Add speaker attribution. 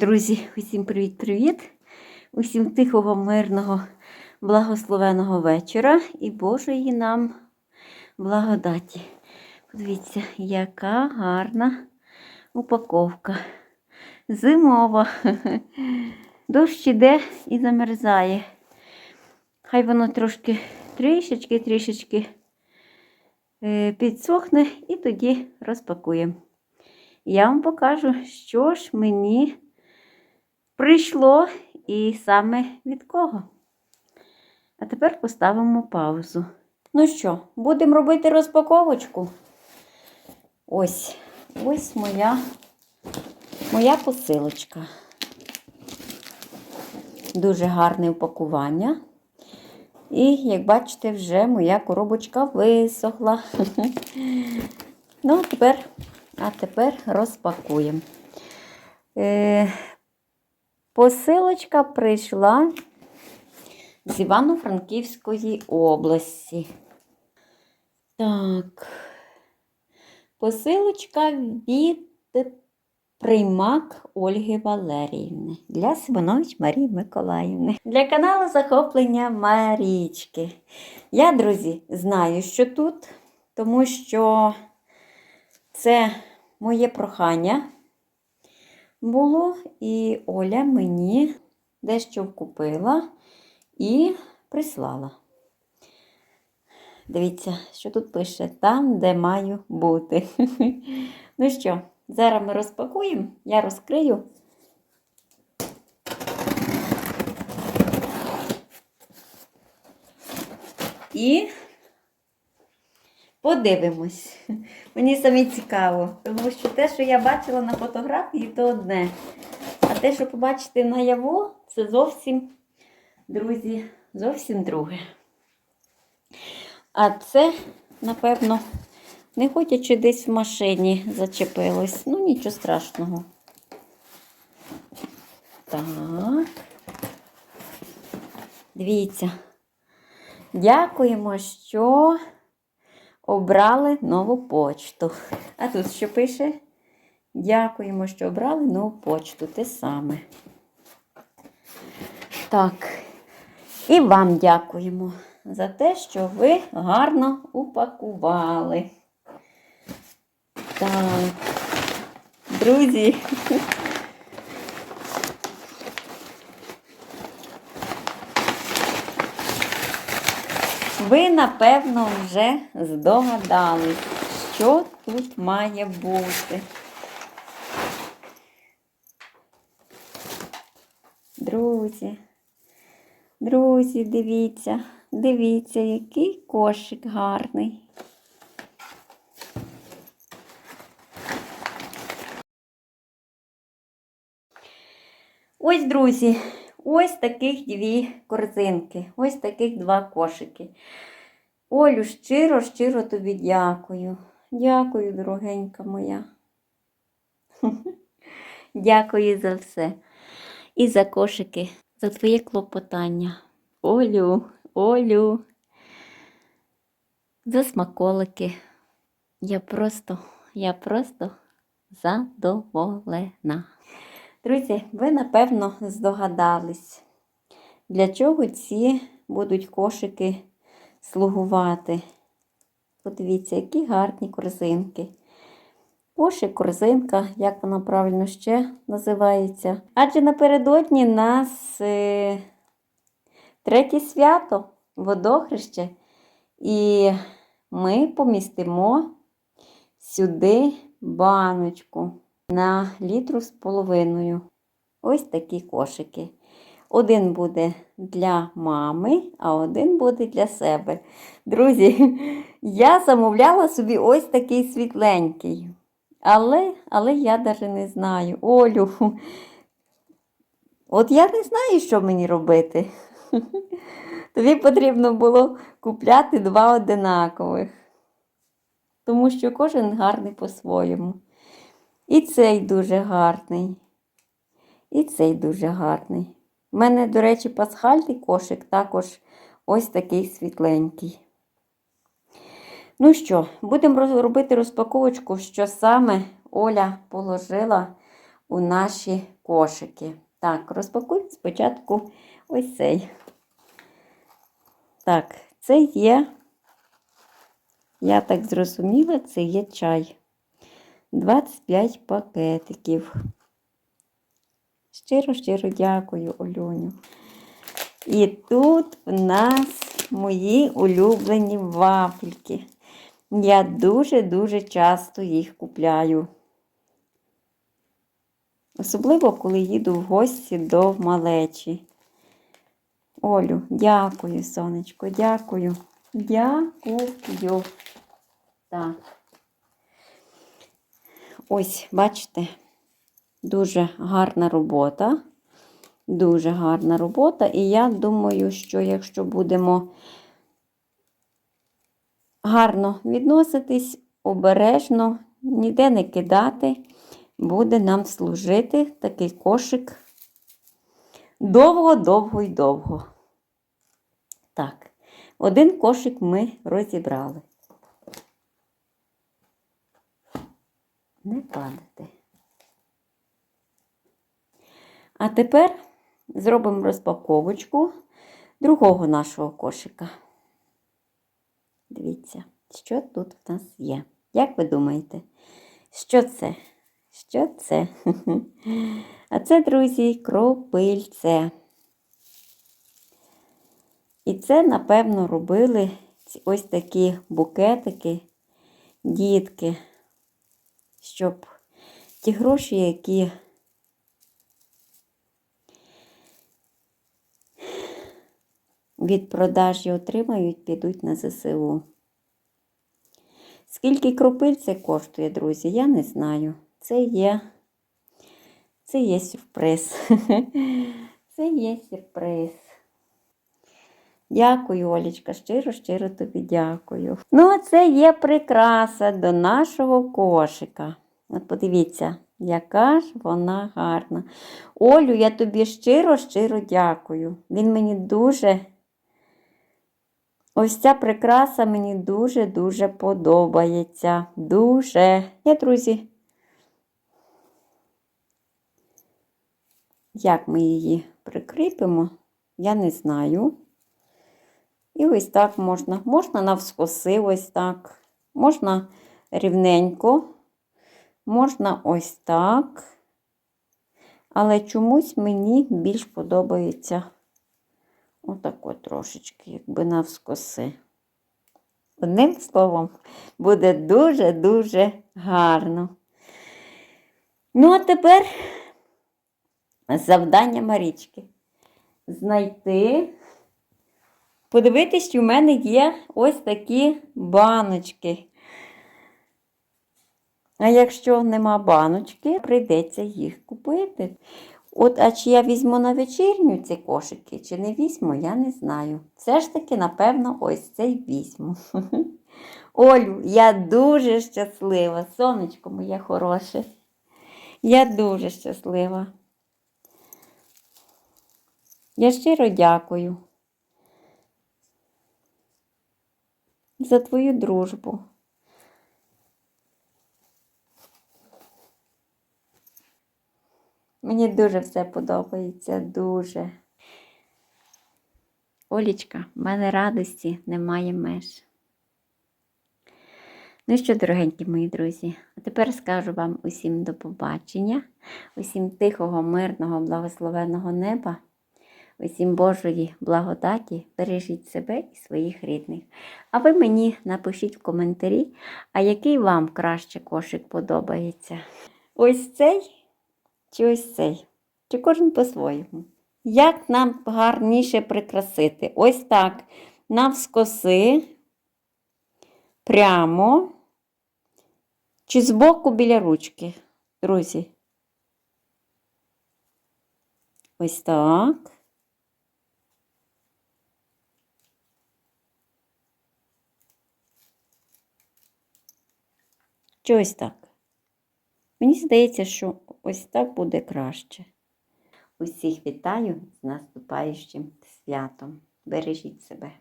Speaker 1: Друзі, усім привіт-привіт! Усім тихого, мирного, благословеного вечора і Божої нам благодаті. Подивіться, яка гарна упаковка. Зимова. Дощ іде і замерзає. Хай воно трошки трішечки-трішечки е, підсохне і тоді розпакуємо. Я вам покажу, що ж мені прийшло і саме від кого. А тепер поставимо паузу. Ну що, будемо робити розпаковочку. Ось, ось моя, моя посилочка. Дуже гарне упакування. І, як бачите, вже моя коробочка висохла. Ну, тепер, а тепер розпакуємо. Посилочка прийшла з Івано-Франківської області. Так, посилочка від приймак Ольги Валеріївни для Симонович Марії Миколаївни. Для каналу Захоплення Марічки. Я, друзі, знаю, що тут, тому що це моє прохання було, і Оля мені дещо вкупила і прислала. Дивіться, що тут пише: там, де маю бути. Ну що, зараз ми розпакуємо, я розкрию. І подивимось. Мені самі цікаво, тому що те, що я бачила на фотографії, то одне. А те, що побачите наяву, це зовсім, друзі, зовсім друге. А це, напевно, не ходячи десь в машині зачепилось. Ну, нічого страшного. Так. Дивіться. Дякуємо, що обрали нову почту. А тут що пише? Дякуємо, що обрали нову почту. Те саме. Так. І вам дякуємо за те, що ви гарно упакували. Так, друзі. Ви, напевно, вже здогадались, що тут має бути. Друзі, друзі, дивіться, дивіться, який кошик гарний. Ось, друзі, ось таких дві корзинки, ось таких два кошики. Олю, щиро, щиро тобі дякую. Дякую, дорогенька моя. Дякую за все. І за кошики, за твоє клопотання. Олю, Олю, за смаколики. Я просто, я просто задоволена. Друзі, ви, напевно, здогадались, для чого ці будуть кошики слугувати. Подивіться, які гарні корзинки. Кошик, корзинка, як вона правильно ще називається. Адже напередодні нас е, третє свято, водохреще, і ми помістимо сюди баночку на літру з половиною. Ось такі кошики. Один буде для мами, а один буде для себе. Друзі, я замовляла собі ось такий світленький. Але але я навіть не знаю. Олю, от я не знаю, що мені робити. Тобі потрібно було купляти два одинакових. Тому що кожен гарний по-своєму. І цей дуже гарний. І цей дуже гарний. У мене, до речі, пасхальний кошик також ось такий світленький. Ну що, будемо робити розпаковочку, що саме Оля положила у наші кошики. Так, розпакуємо спочатку ось цей. Так, це є, я так зрозуміла, це є чай. 25 пакетиків. Щиро, щиро дякую, Олюню. І тут в нас мої улюблені вафельки. Я дуже-дуже часто їх купляю. Особливо, коли їду в гості до малечі. Олю, дякую, сонечко, дякую. Дякую. Так. Ось, бачите, дуже гарна робота. Дуже гарна робота. І я думаю, що якщо будемо гарно відноситись, обережно, ніде не кидати, буде нам служити такий кошик довго-довго і довго. Так, один кошик ми розібрали. Не падати. А тепер зробимо розпаковочку другого нашого кошика. Дивіться, що тут в нас є. Як ви думаєте, що це? Що це? А це, друзі, кропильце. І це, напевно, робили ось такі букетики, дітки, щоб ті гроші, які від продажі отримають, підуть на ЗСУ. Скільки кропиль це коштує, друзі, я не знаю. Це є, це є сюрприз. Це є сюрприз. Дякую, Олічка, щиро, щиро тобі дякую. Ну, це є прикраса до нашого кошика. От подивіться, яка ж вона гарна. Олю, я тобі щиро, щиро дякую. Він мені дуже. Ось ця прикраса мені дуже-дуже подобається. Дуже. Я, друзі. Як ми її прикріпимо, я не знаю. І ось так можна. Можна навскоси, ось так. Можна рівненько, можна ось так. Але чомусь мені більш подобається отако трошечки, якби навскоси. Одним словом, буде дуже-дуже гарно. Ну, а тепер завдання Марічки. Знайти. Подивитись, в мене є ось такі баночки. А якщо нема баночки, прийдеться їх купити. От, а чи я візьму на вечірню ці кошики, чи не візьму, я не знаю. Все ж таки, напевно, ось цей візьму. Олю, я дуже щаслива, сонечко моє хороше. Я дуже щаслива. Я щиро дякую за твою дружбу. Мені дуже все подобається, дуже. Олічка, в мене радості немає меж. Ну що, дорогенькі мої друзі, а тепер скажу вам усім до побачення, усім тихого, мирного, благословеного неба, усім Божої благодаті, бережіть себе і своїх рідних. А ви мені напишіть в коментарі, а який вам краще кошик подобається. Ось цей чи ось цей? Чи кожен по-своєму? Як нам гарніше прикрасити? Ось так. Навскоси, прямо, чи збоку біля ручки, друзі. Ось так. Чи ось так? Мені здається, що ось так буде краще. Усіх вітаю з наступаючим святом. Бережіть себе.